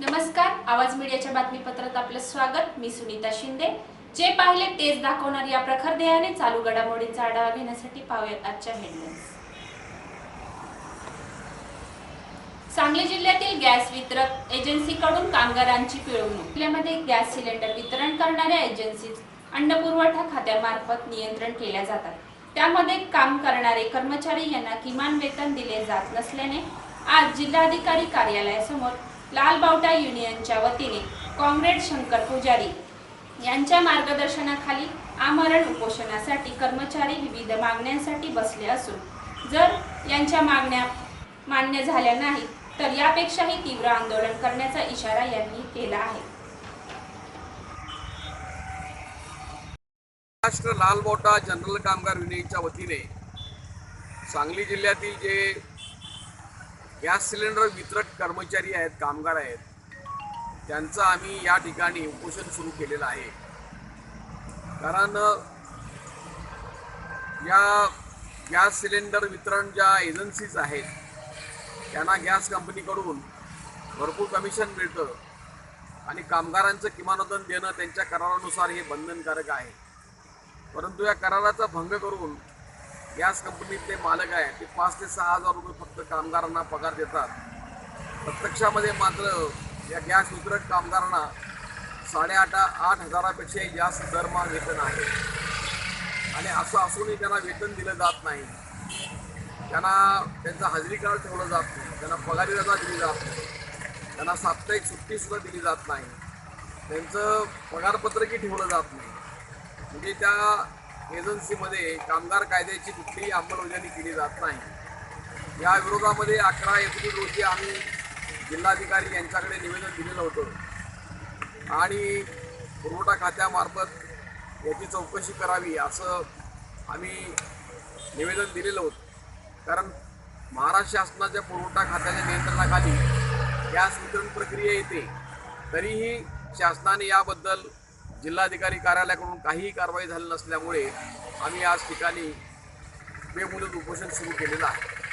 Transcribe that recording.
नमस्कार आवाज मीडियाच्या बातमीपत्रात आपलं स्वागत. मी सुनीता शिंदे. जे पाहिले तेच दाखवणार या प्रखर ध्येयाने चालू घडामोडींचा आढावा घेण्यासाठी पाहूयात आजच्या हेडलाईन्स सांगली जिल्ह्यातील गॅस वितरक एजन्सीकडून कामगारांची पिळवणूक. जिल्ह्यामध्ये गॅस सिलेंडर वितरण करणाऱ्या एजन्सीज अन्न पुरवठा खात्यामार्फत नियंत्रण केल्या जातात. त्यामध्ये काम करणारे कर्मचारी यांना किमान वेतन दिले जात नसल्याने आज जिल्हाधिकारी कार्यालयासमोर लाल बावटा युनियनच्या वतीने कॉम्रेड शंकर पुजारी यांच्या मार्गदर्शनाखाली आमरण उपोषणासाठी कर्मचारी विविध मागण्यांसाठी बसले असून जर यांच्या मागण्या मान्य झाल्या नाहीत तर यापेक्षाही तीव्र आंदोलन करण्याचा इशारा यांनी केला आहे. महाराष्ट्र लाल बोटा जनरल कामगार युनियनच्या वतीने सांगली जिल्ह्यातील जे गॅस सिलेंडर वितरक कर्मचारी आहेत कामगार आहेत. त्यांचं आम्ही या ठिकाणी उपोषण सुरू केलेलं आहे. कारण या गॅस सिलेंडर वितरण ज्या एजन्सीज आहेत त्यांना गॅस कंपनीकडून भरपूर कमिशन मिळतं आणि कामगारांचं किमानधन देणं त्यांच्या करारानुसार हे बंधनकारक आहे. परंतु या कराराचा भंग करून गॅस कंपनीतले मालक आहे ते पाच ते सहा हजार रुपये फक्त कामगारांना पगार देतात. प्रत्यक्षामध्ये मात्र या गॅस वितरक कामगारांना साडेआठ आठ हजारापेक्षाही जास्त दरमहा वेतन आहे आणि असं असूनही त्यांना वेतन दिलं जात नाही. त्यांना त्यांचा हजेरी कार्ड ठेवलं जात नाही. त्यांना पगारी रजा दिली जात नाही. त्यांना साप्ताहिक सुट्टीसुद्धा दिली जात नाही. त्यांचं पगारपत्रकही ठेवलं जात नाही. म्हणजे त्या एजन्सीमध्ये कामगार कायद्याची कुठलीही अंमलबजावणी केली जात नाही. या विरोधामध्ये अकरा एप्रिल रोजी आम्ही जिल्हाधिकारी यांच्याकडे निवेदन दिलेलं होतं. आणि पुरवठा खात्यामार्फत याची चौकशी करावी असं आम्ही निवेदन दिलेलं होतं. कारण महाराष्ट्र शासनाच्या पुरवठा खात्याच्या नियंत्रणाखाली गॅस वितरण प्रक्रिया येते. तरीही शासनाने याबद्दल जिल्हाधिकारी कार्यालयाकडून काहीही कारवाई झाली नसल्यामुळे आम्ही आज ठिकाणी बेमुदत उपोषण सुरू केलेलं आहे.